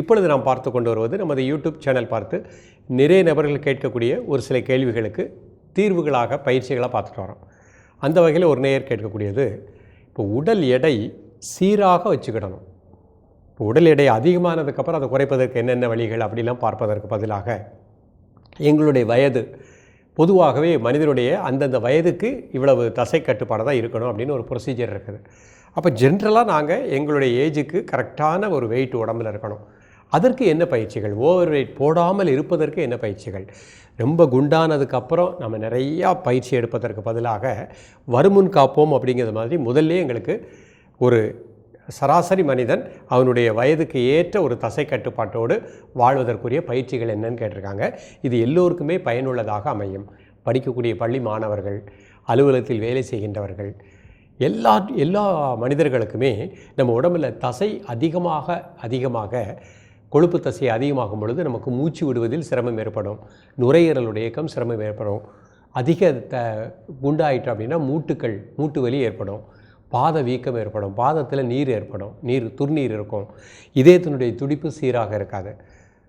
இப்பொழுது நாம் பார்த்து கொண்டு வருவது நமது யூடியூப் சேனல் பார்த்து நிறைய நபர்கள் கேட்கக்கூடிய ஒரு சில கேள்விகளுக்கு தீர்வுகளாக பயிற்சிகளாக பார்த்துட்டு வரோம். அந்த வகையில் ஒரு நேயர் கேட்கக்கூடியது இப்போ உடல் எடை சீராக வச்சுக்கிடணும். இப்போ உடல் எடை அதிகமானதுக்கப்புறம் அதை குறைப்பதற்கு என்னென்ன வழிகள் அப்படிலாம் பார்ப்பதற்கு பதிலாக எங்களுடைய வயது பொதுவாகவே மனிதனுடைய அந்தந்த வயதுக்கு இவ்வளவு தசை கட்டுப்பாடு தான் இருக்கணும் அப்படின்னு ஒரு ப்ரொசீஜர் இருக்குது. அப்போ ஜென்ரலாக நாங்கள் எங்களுடைய ஏஜுக்கு கரெக்டான ஒரு வெயிட் உடம்புல இருக்கணும். அதற்கு என்ன பயிற்சிகள்? ஓவர் வெயிட் போடாமல் இருப்பதற்கு என்ன பயிற்சிகள்? ரொம்ப குண்டானதுக்கப்புறம் நம்ம நிறையா பயிற்சி எடுப்பதற்கு பதிலாக வருமுன் காப்போம் அப்படிங்கிறது மாதிரி முதல்ல எங்களுக்கு ஒரு சராசரி மனிதன் அவனுடைய வயதுக்கு ஏற்ற ஒரு தசை கட்டுப்பாட்டோடு வாழ்வதற்குரிய பயிற்சிகள் என்னன்னு கேட்டிருக்காங்க. இது எல்லோருக்குமே பயனுள்ளதாக அமையும். படிக்கக்கூடிய பள்ளி மாணவர்கள் அலுவலகத்தில் வேலை செய்கின்றவர்கள் எல்லா எல்லா மனிதர்களுக்குமே நம்ம உடம்புல தசை அதிகமாக அதிகமாக கொழுப்பு தசை அதிகமாகும் பொழுது நமக்கு மூச்சு விடுவதில் சிரமம் ஏற்படும். நுரையீரலுடைய இயக்கம் சிரமம் ஏற்படும். அதிக த குண்டாயிட்டோம் அப்படின்னா மூட்டுக்கள் மூட்டு வலி ஏற்படும். பாத வீக்கம் ஏற்படும். பாதத்தில் நீர் ஏற்படும். நீர் துர்நீர் இருக்கும். இதயத்தினுடைய துடிப்பு சீராக இருக்காது.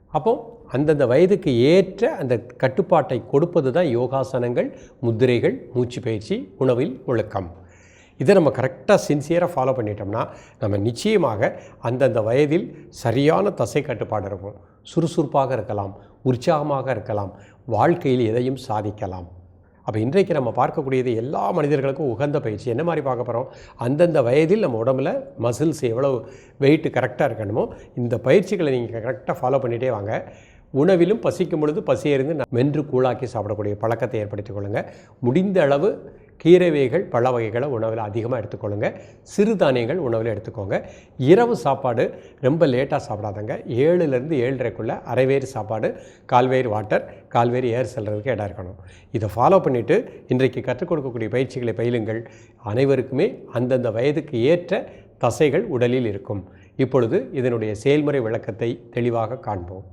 அப்போ அந்தந்த வயதுக்கு ஏற்ற அந்த கட்டுப்பாட்டை கொடுப்பது தான் யோகாசனங்கள் முத்திரைகள் மூச்சு பயிற்சி உணவில் ஒழுக்கம். இதை நம்ம கரெக்டாக சின்சியராக ஃபாலோ பண்ணிட்டோம்னா நம்ம நிச்சயமாக அந்தந்த வயதில் சரியான தசை கட்டுப்பாடு இருக்கும். சுறுசுறுப்பாக இருக்கலாம் உற்சாகமாக இருக்கலாம் வாழ்க்கையில் எதையும் சாதிக்கலாம். அப்போ இன்றைக்கு நம்ம பார்க்கக்கூடியது எல்லா மனிதர்களுக்கும் உகந்த பயிற்சி. என்ன மாதிரி பார்க்க போகிறோம் அந்தந்த வயதில் நம்ம உடம்புல மசில்ஸ் எவ்வளோ வெயிட்டு கரெக்டாக இருக்கணுமோ இந்த பயிற்சிகளை நீங்கள் கரெக்டாக ஃபாலோ பண்ணிகிட்டே வாங்க. உணவிலும் பசிக்கும் பொழுது பசியறிந்து ந- மென்று கூழாக்கி சாப்பிடக்கூடிய பழக்கத்தை ஏற்படுத்திக் கொள்ளுங்கள் முடிந்த அளவு கீரை வகைகள் பழ வகைகளை உணவில் அதிகமாக எடுத்துக்கொள்ளுங்க. சிறுதானியங்கள் உணவில் எடுத்துக்கோங்க. இரவு சாப்பாடு ரொம்ப லேட்டாக சாப்பிடாதங்க. ஏழுலேருந்து ஏழரைக்குள்ளே அரைவேறு சாப்பாடு கால்வேறு வாட்டர் கால்வேறு ஏர் செல்றதுக்கு இடம் இருக்கணும். இதை ஃபாலோ பண்ணிவிட்டு இன்றைக்கு கற்றுக் கொடுக்கக்கூடிய பயிற்சிகளை பயிலுங்கள். அனைவருக்குமே அந்தந்த வயதுக்கு ஏற்ற தசைகள் உடலில் இருக்கும். இப்பொழுது இதனுடைய செயல்முறை விளக்கத்தை தெளிவாக காண்போம்.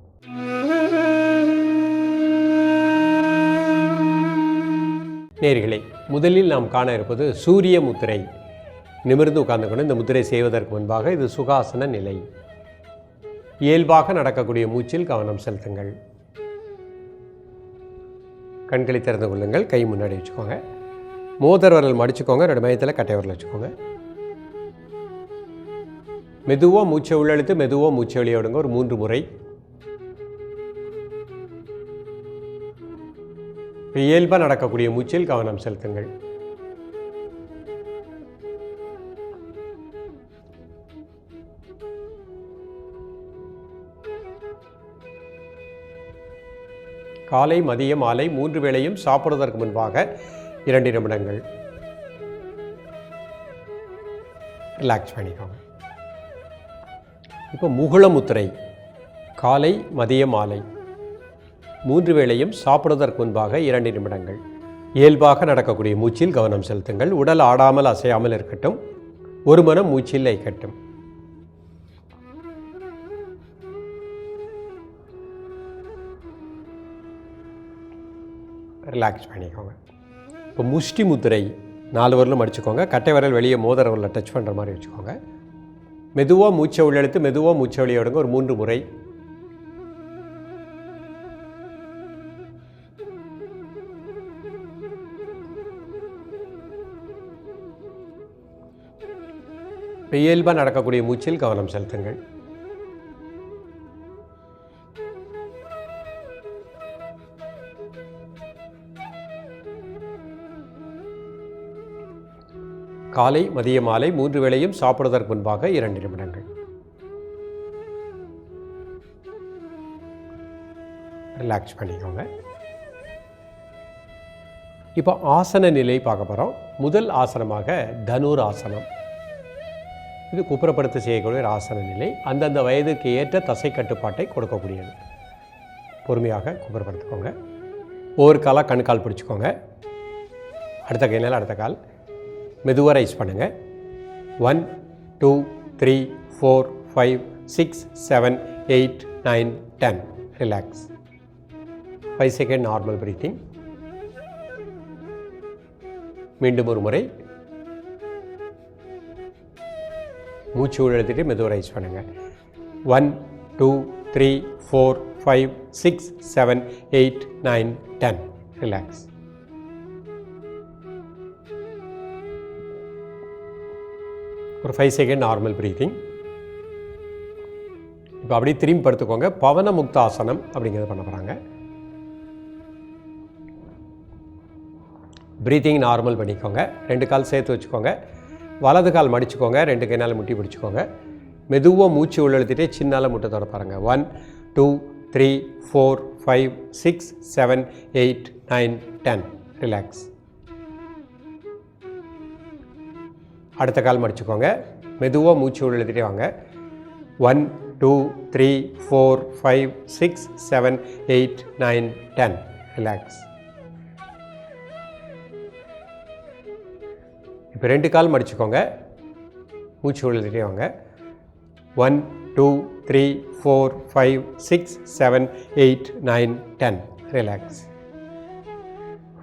நேர்களை முதலில் நாம் காண இருப்பது சூரிய முத்திரை. நிமிர்ந்து உட்கார்ந்துக்கணும் இந்த முத்திரை செய்வதற்கு முன்பாக இது சுகாசன நிலை. இயல்பாக நடக்கக்கூடிய மூச்சில் கவனம் செலுத்துங்கள். கண்களை திறந்து கொள்ளுங்கள் கை முன்னாடி வச்சுக்கோங்க. மோதர் வரல் மடிச்சுக்கோங்க ரெண்டு மையத்தில் கட்டை வச்சுக்கோங்க. மெதுவாக மூச்சை உள்ளெழுத்து மெதுவாக மூச்சை வெளியே விடுங்க ஒரு மூன்று முறை. இயல்பாக நடக்கக்கூடிய மூச்சில் கவனம் செலுத்துங்கள். காலை மதியம் மாலை மூன்று வேளையும் சாப்பிடுவதற்கு முன்பாக இரண்டு நிமிடங்கள். ரிலாக்ஸ் பண்ணிக்கோங்க. இப்போ முகுளமுத்திரை காலை மதியம் மாலை. மூன்று வேளையும் சாப்பிடுவதற்கு முன்பாக இரண்டு நிமிடங்கள். இயல்பாக நடக்கக்கூடிய மூச்சில் கவனம் செலுத்துங்கள். உடல் ஆடாமல் அசையாமல் இருக்கட்டும். ஒரு மனம் மூச்சில் ஐக்கட்டும் ரிலாக்ஸ் பண்ணிக்கோங்க. இப்போ முஷ்டி முத்திரை நாலு வரலும் அடிச்சுக்கோங்க. கட்டை விரல் வெளியே மோதிர டச் பண்ணுற மாதிரி வச்சுக்கோங்க. மெதுவாக மூச்சை உள்ளெழுத்து மெதுவாக மூச்சை வெளியே விடுங்க ஒரு மூன்று முறை இப்போ இயல்பாக நடக்கக்கூடிய மூச்சில் கவனம் செலுத்துங்கள். காலை மதிய மாலை மூன்று வேளையும் சாப்பிடுவதற்கு முன்பாக இரண்டு நிமிடங்கள். ரிலாக்ஸ் பண்ணிக்கோங்க. இப்போ ஆசன நிலை பார்க்க போகிறோம் முதல் ஆசனமாக தனுர் ஆசனம் இது குப்புறப்படுத்த செய்யக்கூடிய ஆசன நிலை. அந்தந்த வயதுக்கு ஏற்ற தசை கட்டுப்பாட்டை கொடுக்கக்கூடியது. பொறுமையாக குப்புறப்படுத்திக்கோங்க. ஒவ்வொரு காலாக கண்கால் பிடிச்சிக்கோங்க. அடுத்த கையினால் அடுத்த கால். மெதுவாக ரைஸ் பண்ணுங்கள் one two three four five six seven eight nine ten relax five second normal breathing மீண்டும் ஒரு முறை. மூச்சு உழுத்திட்டு மெதுவாக ரைஸ் பண்ணுங்கள் one two three four five six seven eight nine ten relax ஒரு ஃபைவ் செகண்ட் நார்மல் ப்ரீத்திங் இப்போ அப்படியே திரும்பி படுத்துக்கோங்க. பவன முக்தாசனம் அப்படிங்கிறத பண்ண போகிறாங்க ப்ரீத்திங் நார்மல் பண்ணிக்கோங்க. ரெண்டு கால் சேர்த்து வச்சுக்கோங்க. வலது கால் மடிச்சுக்கோங்க ரெண்டு கைனால் முட்டி பிடிச்சிக்கோங்க. மெதுவாக மூச்சு உள்ளழுத்திட்டே சின்னால் முட்டை தொட பாருங்கள் one two three four five six seven eight nine ten relax அடுத்த கால் மடிச்சுக்கோங்க. மெதுவாக மூச்சு உள்ளழுத்திட்டே வாங்க. One two three four five six seven eight nine ten relax இப்போ ரெண்டு கால் மடிச்சுக்கோங்க. மூச்சு உள்ளதுட்டே வாங்க. One two three four five six seven eight nine ten relax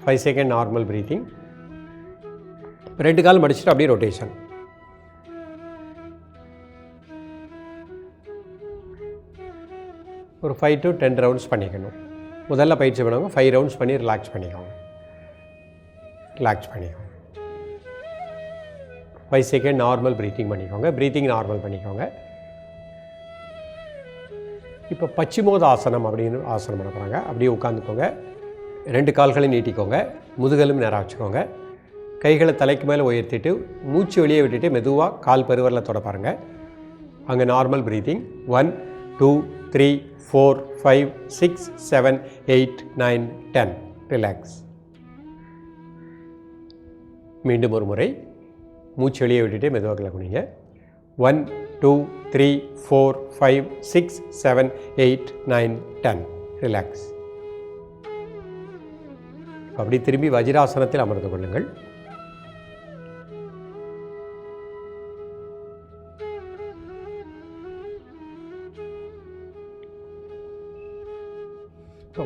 five second normal breathing ரெண்டு கால் மடிச்சுட்டு அப்படியே ரொட்டேஷன் ஒரு ஃபைவ் டு டென் ரவுண்ட்ஸ் பண்ணிக்கணும். முதல்ல பயிற்சி பண்ணுவாங்க ஃபைவ் ரவுண்ட்ஸ் பண்ணி ரிலாக்ஸ் பண்ணிக்கோங்க. ரிலாக்ஸ் பண்ணிக்கோங்க. ஃபைவ் செகண்ட் நார்மல் ப்ரீத்திங் பண்ணிக்கோங்க. ப்ரீத்திங் நார்மல் பண்ணிக்கோங்க. இப்போ பச்சிமோத ஆசனம் அப்படின்னு ஆசனம் பண்ண போகிறாங்க அப்படியே உட்காந்துக்கோங்க ரெண்டு கால்களையும் நீட்டிக்கோங்க. முதுகலும் நேராக வச்சுக்கோங்க. கைகளை தலைக்கு மேலே உயர்த்திட்டு மூச்சு வெளியே விட்டுட்டு மெதுவாக கால் பெருவரில் தொட பாருங்கள் அங்கே normal breathing one two three four five six seven eight nine ten relax மீண்டும் ஒரு முறை. மூச்சு வெளியே விட்டுட்டு மெதுவாக கிளம்புனீங்க one two three four five six seven eight nine ten relax அப்படி திரும்பி வஜ்ராசனத்தில் அமர்ந்து கொள்ளுங்கள்.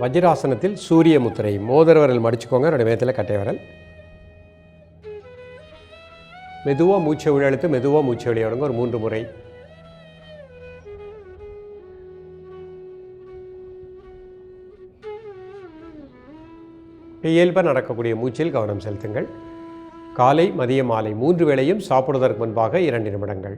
வஜ்ராசனத்தில் சூரிய முத்திரை மோதிர விரல் மடிச்சுக்கோங்க. ரெண்டு விதத்தில் கட்டை விரல் மெதுவாக மூச்சை உள்ளெழுத்து மெதுவாக மூச்சை வெளியே ஒரு மூன்று முறை. இயல்பாக நடக்கக்கூடிய மூச்சில் கவனம் செலுத்துங்கள். காலை மதிய மாலை மூன்று வேளையும் சாப்பிடுவதற்கு முன்பாக இரண்டு நிமிடங்கள்.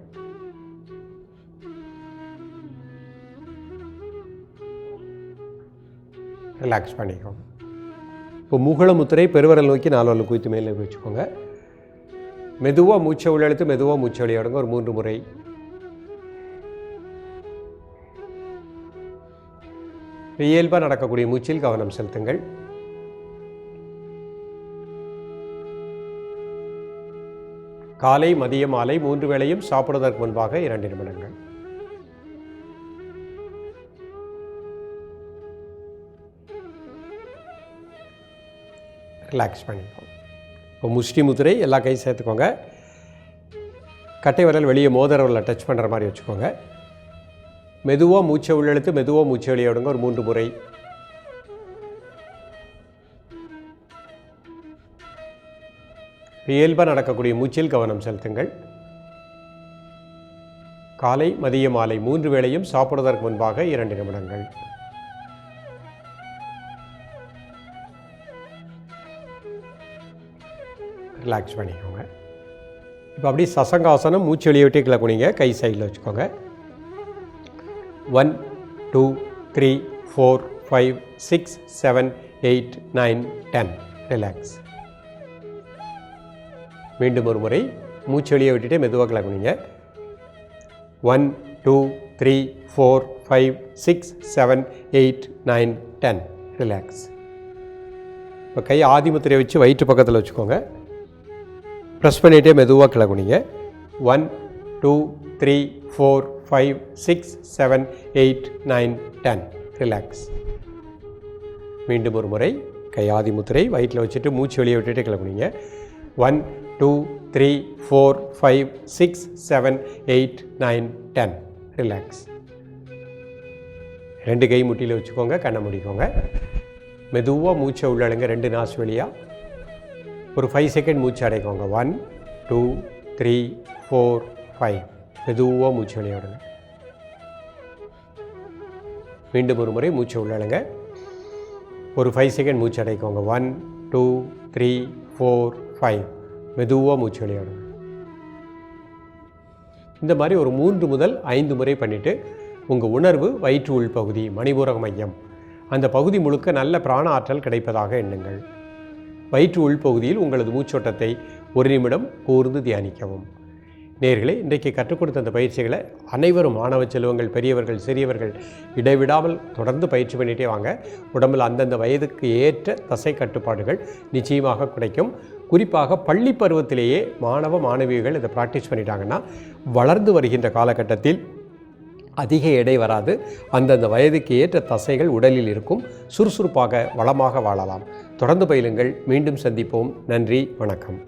ரிலாக்ஸ் பண்ணிக்கோங்க. இப்போ முகுள முத்திரை பெருவரல் நோக்கி நாலு குவித்து மேலே வச்சுக்கோங்க மெதுவாக மூச்சை உள்ளெழுத்து மெதுவாக மூச்சை வெளியிடுங்க ஒரு மூன்று முறை. இயல்பாக நடக்கக்கூடிய மூச்சில் கவனம் செலுத்துங்கள். காலை மதிய மாலை மூன்று வேளையும் சாப்பிடுவதற்கு முன்பாக இரண்டு நிமிடங்கள். ரிலாக்ஸ் பண்ணிக்கோ. இப்போ முஷ்டி முதிரை எல்லா கையும் சேர்த்துக்கோங்க. கட்டை விரல் வெளியே மோதிரவில் டச் பண்ணுற மாதிரி வச்சுக்கோங்க. மெதுவாக மூச்சை உள்ளெழுத்து மெதுவாக மூச்சை வெளியே விடுங்க. ஒரு மூன்று முறை. இயல்பாக நடக்கக்கூடிய மூச்சில் கவனம் செலுத்துங்கள். காலை மதிய மாலை மூன்று வேளையும் சாப்பிடுவதற்கு முன்பாக இரண்டு நிமிடங்கள். ரிலாக்ஸ் பண்ணிக்கோங்க. இப்போ அப்படியே சசங்காசனம் மூச்சு வெளியே விட்டு கீழே குனிங்க. கை சைடில் வச்சுக்கோங்க. One two three four five six seven eight nine ten relax மீண்டும் ஒரு முறை மூச்சு வெளியே விட்டுட்டு மெதுவாக கீழே குனிங்க. One two three four five six seven eight nine ten relax இப்போ கை ஆதிமுத்திரையை வச்சு வயிற்று பக்கத்தில் வச்சுக்கோங்க. ப்ரெஸ் பண்ணிகிட்டே மெதுவாக கிளகுனிங்க. One two three four five six seven eight nine ten relax மீண்டும் ஒரு முறை கையாதி முத்திரை வயிற்றில் வச்சுட்டு மூச்சு வெளியே விட்டுட்டு கிளம்புனீங்க one two three four five six seven eight nine ten relax ரெண்டு கை முட்டியில் வச்சுக்கோங்க கண்ணை முடிக்கோங்க. மெதுவாக மூச்சை உள்ளடங்க ரெண்டு நாசு வழியாக ஒரு ஃபைவ் செகண்ட் மூச்சு அடைக்கோங்க. One two three four five மெதுவாக மூச்சு வெளியிடுங்க மீண்டும் ஒரு முறை மூச்சு உள்ளழுங்க ஒரு ஃபைவ் செகண்ட் மூச்சு அடைக்கோங்க. One two three four five மெதுவாக மூச்சு வெளியிடுங்க இந்த மாதிரி ஒரு மூன்று முதல் ஐந்து முறை பண்ணிவிட்டு உங்கள் உணர்வு வயிற்று உள் பகுதி மணிபூரக மையம். அந்த பகுதி முழுக்க நல்ல பிராண ஆற்றல் கிடைப்பதாக எண்ணுங்கள். வயிற்று உள்பகுதியில் உங்களது மூச்சோட்டத்தை ஒரு நிமிடம் கூர்ந்து தியானிக்கவும். நேர்களே இன்றைக்கு கற்றுக் கொடுத்த அந்த பயிற்சிகளை அனைவரும் மாணவ செல்வங்கள் பெரியவர்கள் சிறியவர்கள் இடைவிடாமல் தொடர்ந்து பயிற்சி பண்ணிகிட்டே வாங்க. உடம்பில் அந்தந்த வயதுக்கு ஏற்ற தசை கட்டுப்பாடுகள் நிச்சயமாக கிடைக்கும். குறிப்பாக பள்ளி பருவத்திலேயே மாணவ மாணவிகள் இதை ப்ராக்டிஸ் பண்ணிட்டாங்கன்னா வளர்ந்து வருகின்ற காலகட்டத்தில் அதிக எடை வராது. அந்தந்த வயதுக்கு ஏற்ற தசைகள் உடலில் இருக்கும். சுறுசுறுப்பாக வளமாக வாழலாம். தொடர்ந்து பயிலுங்கள். மீண்டும் சந்திப்போம். நன்றி. வணக்கம்.